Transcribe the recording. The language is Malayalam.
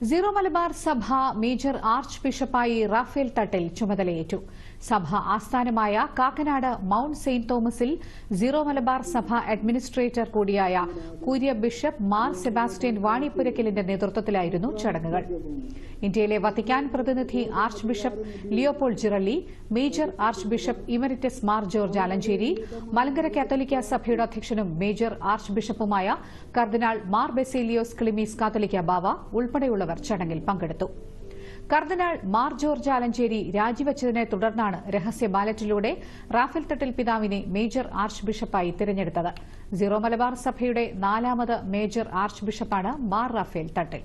സീറോ മലബാർ സഭ മേജർ ആർച്ച് ബിഷപ്പായി റാഫേൽ തട്ടിൽ ചുമതലയേറ്റു. സഭ ആസ്ഥാനമായ കാക്കനാട് മൌണ്ട് സെയിന്റ് തോമസിൽ സീറോ മലബാർ സഭ അഡ്മിനിസ്ട്രേറ്റർ കൂടിയായ കൂര്യ ബിഷപ്പ് മാർ സെബാസ്റ്റ്യൻ വാണിപ്പുരക്കലിന്റെ നേതൃത്വത്തിലായിരുന്നു ചടങ്ങുകൾ. ഇന്ത്യയിലെ വത്തിക്കാൻ പ്രതിനിധി archbishop Leopold Girelli major archbishop emeritus Mar George Alencherry Malankara Catholic സഭയുടെ അധ്യക്ഷനും മേജർ ആർച്ച് ബിഷപ്പുമായ കർദിനാൾ മാർ ബെസേലിയോസ് ക്ലിമീസ് കാത്തോലിക്ക ബാവ ഉൾപ്പെടെയുള്ളവർ ചടങ്ങിൽ പങ്കെടുത്തു. കർദിനാൾ മാർ ജോർജ് ആലഞ്ചേരി രാജിവച്ചതിനെ തുടർന്നാണ് രഹസ്യ ബാലറ്റിലൂടെ റാഫേൽ തട്ടിൽ പിതാവിനെ മേജർ ആർച്ച് ബിഷപ്പായി തിരഞ്ഞെടുത്തത്. സീറോ മലബാർ സഭയുടെ നാലാമത് മേജർ ആർച്ച് ബിഷപ്പാണ് മാർ റാഫേൽ തട്ടിൽ.